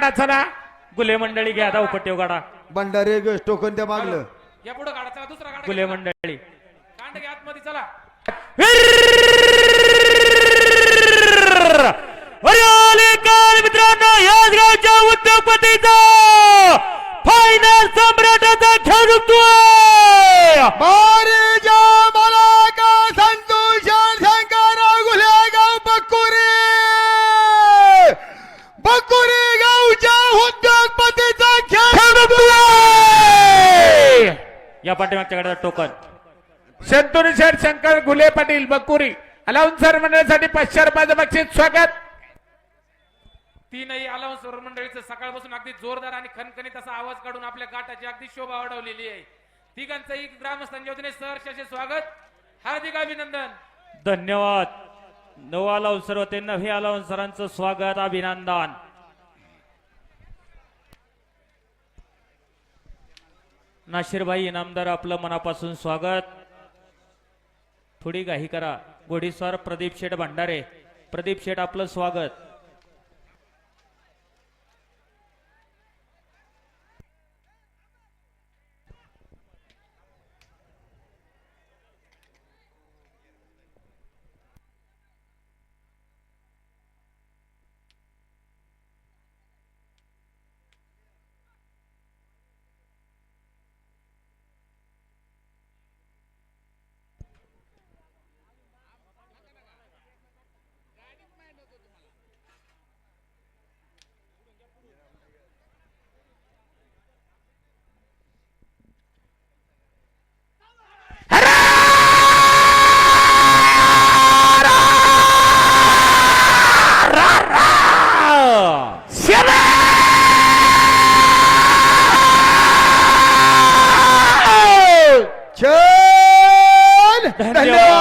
काढा चला. गुले मंडळी घ्या धावपट्टीव काढा भंडारे गेस टोकन त्या मागलं. या पुढे काढा चला दुसरा काढा गुले मंडळी. कांड घ्या आतमध्ये चला. हरियाली काल मित्रांनो याच गावच्या उद्योगपतीचा फायनल सम्राटाचा खेळ या पाठीमागच्या गटात टोकन. शंतनू शेठ शंकर गुले पाटील बकुरी अलाउन्सर मंडळासाठी पाचशे रुपयाचं बक्षीस. स्वागत! तीनही अलाउन्स मंडळीचं सकाळपासून अगदी जोरदार आणि खणखणीत असा आवाज काढून आपल्या गाठाची अगदी शोभा वाढवलेली आहे. तिघांचंही ग्रामस्थांच्या वतीने सहर्ष असे स्वागत. हार्दिक अभिनंदन. धन्यवाद. नवा अलाउन्सर होते नवे अलाउन्सरांचं स्वागत अभिनंदन. नाशिरभाई इनामदार आपलं मनापासून स्वागत. थोडी घाई करा. घोडीस्वार प्रदीप शेठ भंडारे. प्रदीप शेठ आपलं स्वागत. छान धन्यवाद. धन्यवाद